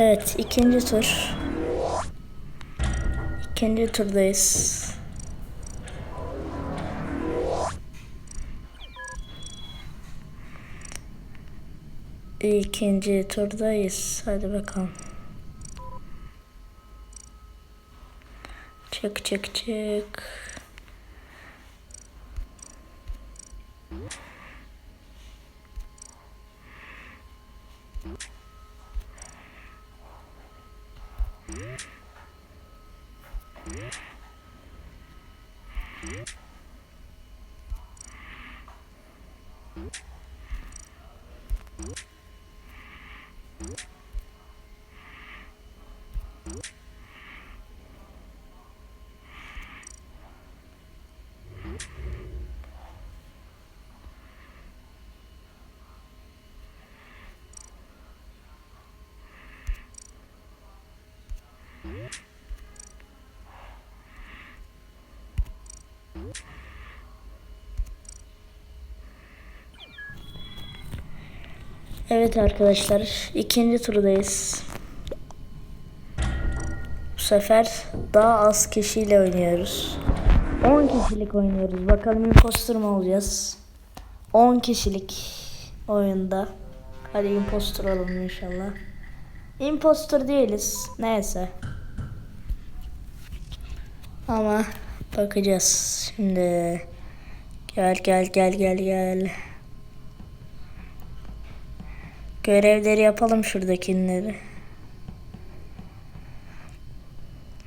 Evet ikinci tur. İkinci turdayız. İkinci turdayız. Hadi bakalım. Çık çık çık. Yeah. Evet arkadaşlar ikinci turdayız. Bu sefer daha az kişiyle oynuyoruz. 10 kişilik oynuyoruz. Bakalım imposter mı olacağız? 10 kişilik oyunda. Hadi imposter olalım inşallah. Imposter değiliz. Neyse. Ama bakacağız. Şimdi gel gel gel gel gel. Görevleri yapalım şuradakileri.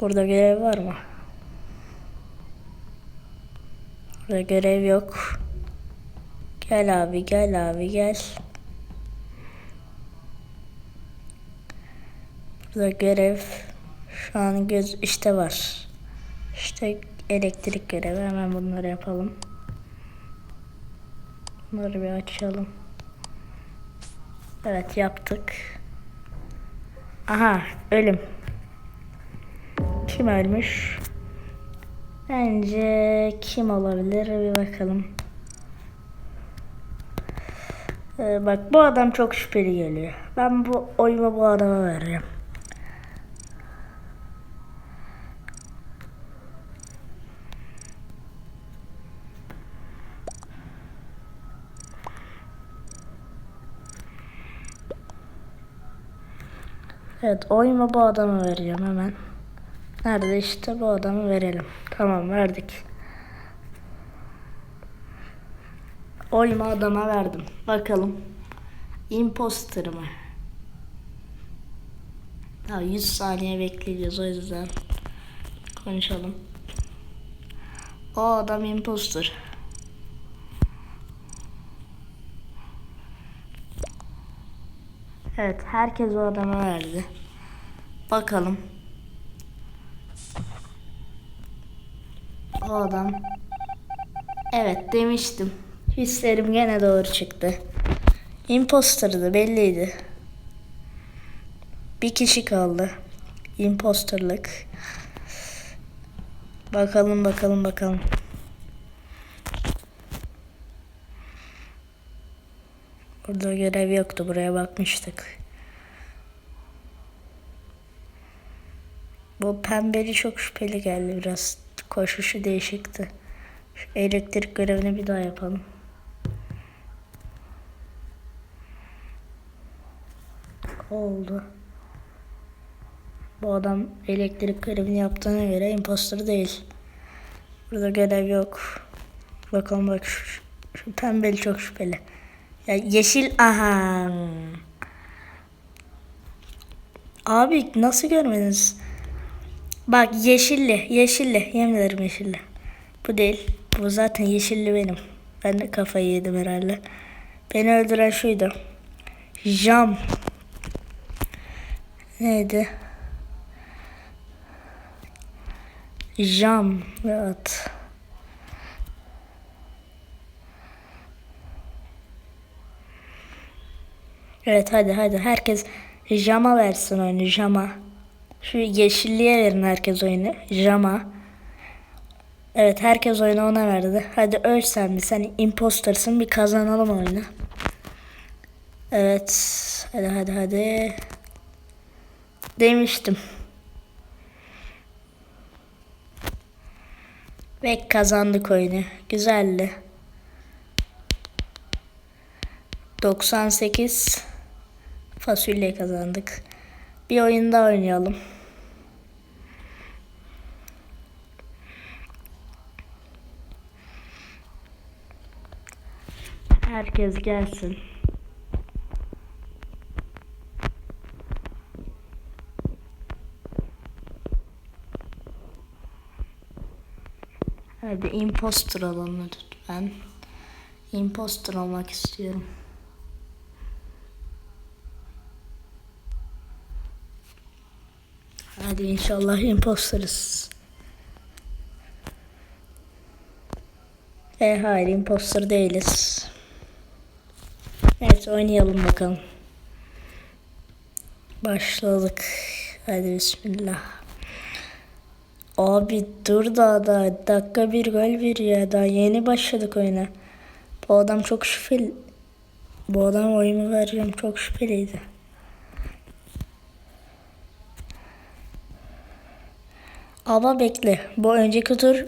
Burada görev var mı? Burada görev yok. Gel abi gel abi gel. Burada görev şu an göz işte var. İşte elektrik görevi hemen bunları yapalım. Bunları bir açalım. Evet yaptık. Aha ölüm. Kim ölmüş? Bence kim olabilir bir bakalım. Ee, bak bu adam çok şüpheli geliyor. Ben bu oyumu bu adama veririm. Evet oyumu bu adama vereceğim hemen. Nerede işte bu adamı verelim. Tamam verdik. Oyumu adama verdim. Bakalım. Imposter mı? Ya 100 saniye bekleyeceğiz o yüzden. Konuşalım. O adam imposter. Evet, herkes o adama verdi. Bakalım. O adam. Evet demiştim. Hislerim gene doğru çıktı. Imposter'dı belliydi. Bir kişi kaldı. Imposterlık. Bakalım bakalım bakalım. Burada görev yoktu. Buraya bakmıştık. Bu pembeli çok şüpheli geldi biraz. Koşuşu değişikti. Şu elektrik görevini bir daha yapalım. Oldu. Bu adam elektrik görevini yaptığına göre impostor değil. Burada görev yok. Bakalım bak şu, şu pembeli çok şüpheli. Yeşil aha. Abi nasıl görmediniz? Bak yeşilli, yeşilli. Yemin ederim yeşilli. Bu değil. Bu zaten yeşilli benim. Ben de kafayı yedim herhalde. Beni öldüren şuydu. Jam. Neydi? Jam ve Evet hadi hadi herkes Jama versin oyunu Jama. Şu yeşilliğe verin herkes oyunu. Jama. Evet herkes oyunu ona verdi. Hadi öl sen bir sen impostersın bir kazanalım oyunu. Evet hadi hadi hadi. Demiştim. Ve kazandık oyunu. Güzeldi. 98 fasulye kazandık. Bir oyun daha oynayalım. Herkes gelsin. Hadi imposter olalım lütfen. Imposter olmak istiyorum. Hadi inşallah imposterız. E hayır imposter değiliz. Evet oynayalım bakalım. Başladık. Hadi bismillah. Abi dur daha da dakika bir gol bir ya daha yeni başladık oyuna. Bu adam çok şüpheli. Bu adam oyumu vereceğim çok şüpheliydi. Ama bekle. Bu önceki tur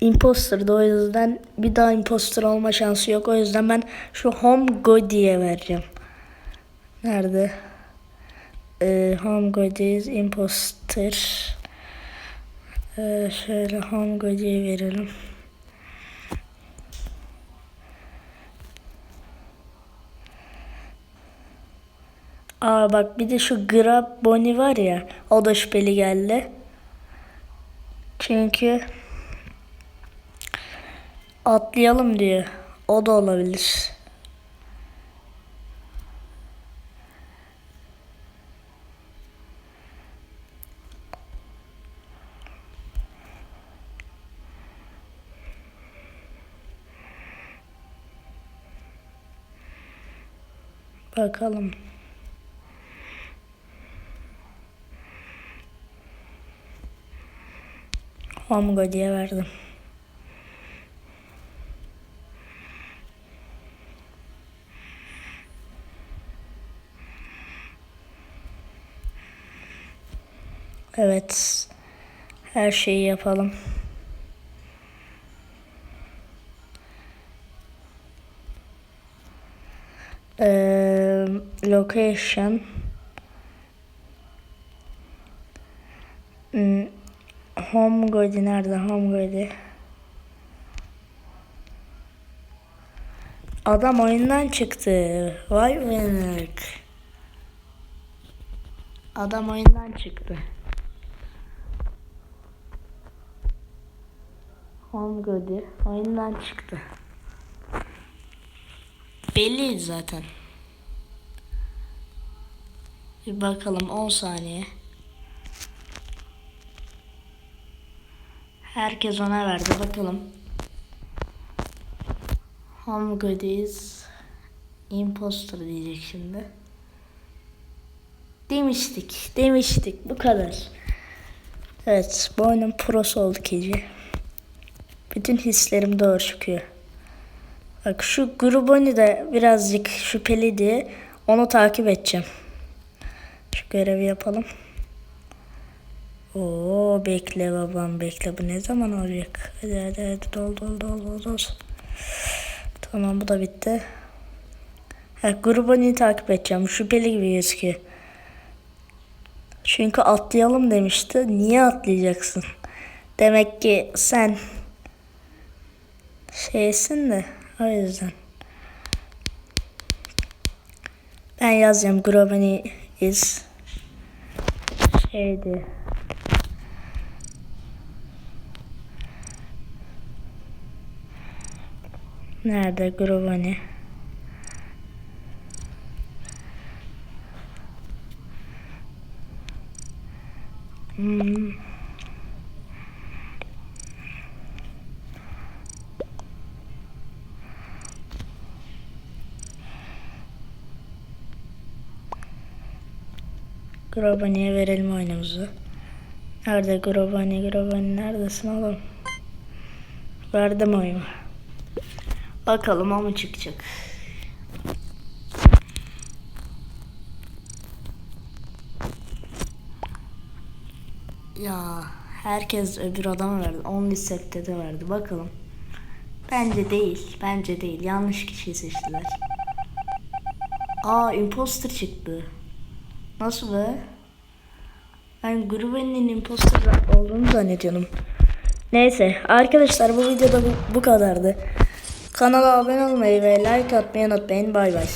imposter'dı o yüzden bir daha imposter olma şansı yok. O yüzden ben şu home Godie'ye vereceğim. Nerede? Ee, home Godie's imposter. Ee, şöyle home Godie'ye verelim. Aa bak bir de şu Grab Bonnie var ya o da şüpheli geldi. Çünkü atlayalım diyor. O da olabilir. Bakalım. Omega diye verdim. Evet. Her şeyi yapalım. Ee, location. Hmm, Home Godi nerede? Home Godi. Adam oyundan çıktı. Vay benik. Adam oyundan çıktı. Home Godi oyundan çıktı. Belli zaten. Bir bakalım 10 saniye. Herkes ona verdi. Bakalım. Goodies. Imposter diyecek şimdi. Demiştik. Demiştik. Bu kadar. Evet. Bu oyunun prosu olduk iyice. Bütün hislerim doğru çıkıyor. Bak şu Gruboni de birazcık şüpheli diye onu takip edeceğim. Şu görevi yapalım. Oo bekle babam bekle bu ne zaman olacak? Hadi hadi hadi dol dol dol dol dol. Tamam bu da bitti. Ha, grubunu takip edeceğim. Şüpheli gibi gözüküyor. Çünkü atlayalım demişti. Niye atlayacaksın? Demek ki sen şeysin de o yüzden. Ben yazacağım Grobani is şeydi. Nerede Grobani? Hmm. Grobani'ye verelim oyunumuzu. Nerede Grobani? Grobani neredesin oğlum? Verdim oyunu. Bakalım mu çıkacak? Ya herkes öbür adama verdi. 10 lisette de verdi. Bakalım. Bence değil. Bence değil. Yanlış kişiyi seçtiler. Aa imposter çıktı. Nasıl be? Ben Gruben'in imposter olduğunu zannediyordum. Neyse arkadaşlar bu videoda bu, bu kadardı. Kanala abone olmayı ve like atmayı unutmayın. Bay bay.